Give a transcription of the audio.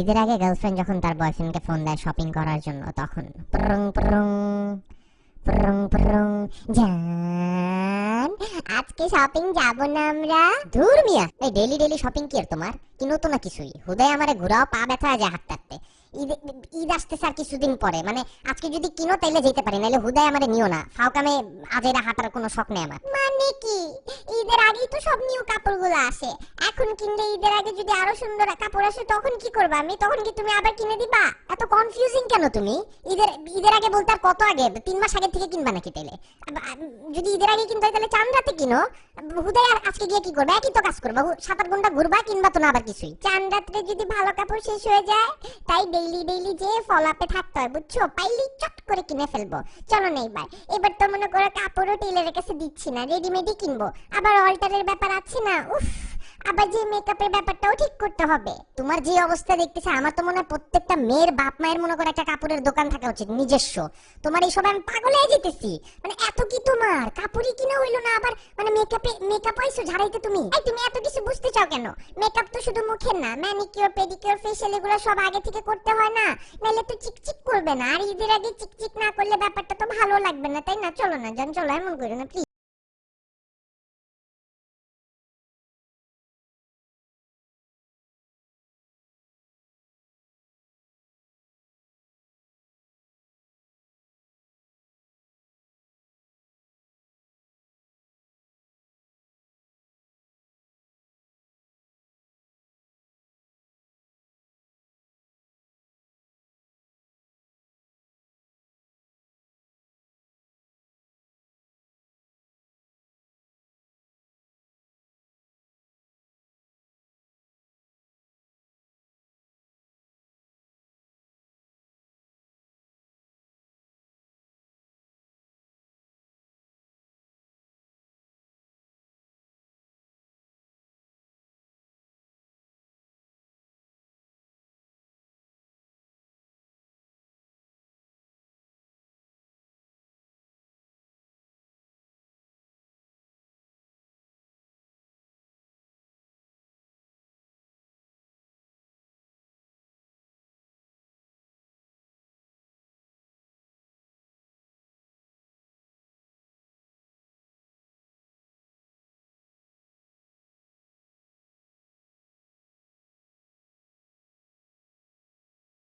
ঈদের আগে গার্লফ্রেন্ড যখন তার বয়ফ্রেন্ডকে ফোন দেয় শপিং করার জন্য, তখন প্রং প্রং প্রং প্রং, জান, আজকে শপিং যাব না আমরা। ধুর মিয়া, এই ডেলি ডেলি শপিং কি আর তোমার? কি নতুন না কিছুই? হুদায় আমারে ঘুরাও পা ব্যথা যায় হাঁটতে হাঁটতে। ঈদ আসতেছে আর কিছুদিন পরে। মানে আজকে যদি কিনো তাইলে যেতে পারি নাহলে হুদায় আমারে নিও না। ফাউকামে আজেরা হাঁটার কোনো শখ নেই আমার। মানে কি? ঈদের আগেই তো সব নিউ কাপড়গুলো আসে। এখন কিনলে ঈদের আগে যদি আরও সুন্দর কাপড় আসে তখন কি করবা আমি? তখন কি তুমি আবার কিনে দিবা? এত কনফিউজিং কেন তুমি? ঈদের ঈদের আগে বলতে আর কত আগে? তিন মাস আগে থেকে কিনবা নাকি তাইলে? যদি ঈদের আগে কিনতে হয় তাহলে চাঁদ রাতে কিনো। হুদায় আর আজকে গিয়ে কি করবে? একই তো কাজ করবা। সাত আট ঘণ্টা ঘুরবা কিনবা তো না আবার কিছুই। চাঁদ রাত্রে যদি ভালো কাপড় শেষ হয়ে যায় তাই ডেইলি ডেইলি যে ফলাপে থাকতে হয়, বুঝছ? পাইলি চট করে কিনে ফেলব। চলো না এবার এবার তো মনে করো কাপড়ও টেলারের কাছে দিচ্ছি না রেডিমেডই কিনবো। আবার অল্টারের ব্যাপার আছে না? উফ! আবার যে মেকআপের ব্যাপারটাও ঠিক করতে হবে। তোমার যে অবস্থা দেখতেছে, আমার তো মনে হয় প্রত্যেকটা মেয়ের বাপ মায়ের মনে করে একটা কাপড়ের দোকান থাকা উচিত, নিজস্ব। তোমার এইসব আমি পাগল হয়ে যেতেছি। মানে এত কি তোমার? কাপড়ই কিনা হইল না আবার মানে মেকআপে মেকআপ আইসো ঝাড়াইতে তুমি? এই তুমি এত কিছু বুঝতে চাও কেন? মেকআপ তো শুধু মুখের না ম্যানিকিউর পেডিকিউর ফেশিয়াল এগুলো সব আগে থেকে করতে হয় না। নাহলে তো চিকচিক করবে না, আর ঈদের আগে চিকচিক না করলে ব্যাপারটা তো ভালো লাগবে না, তাই না? চলো না জান চলো, এমন করো না প্লিজ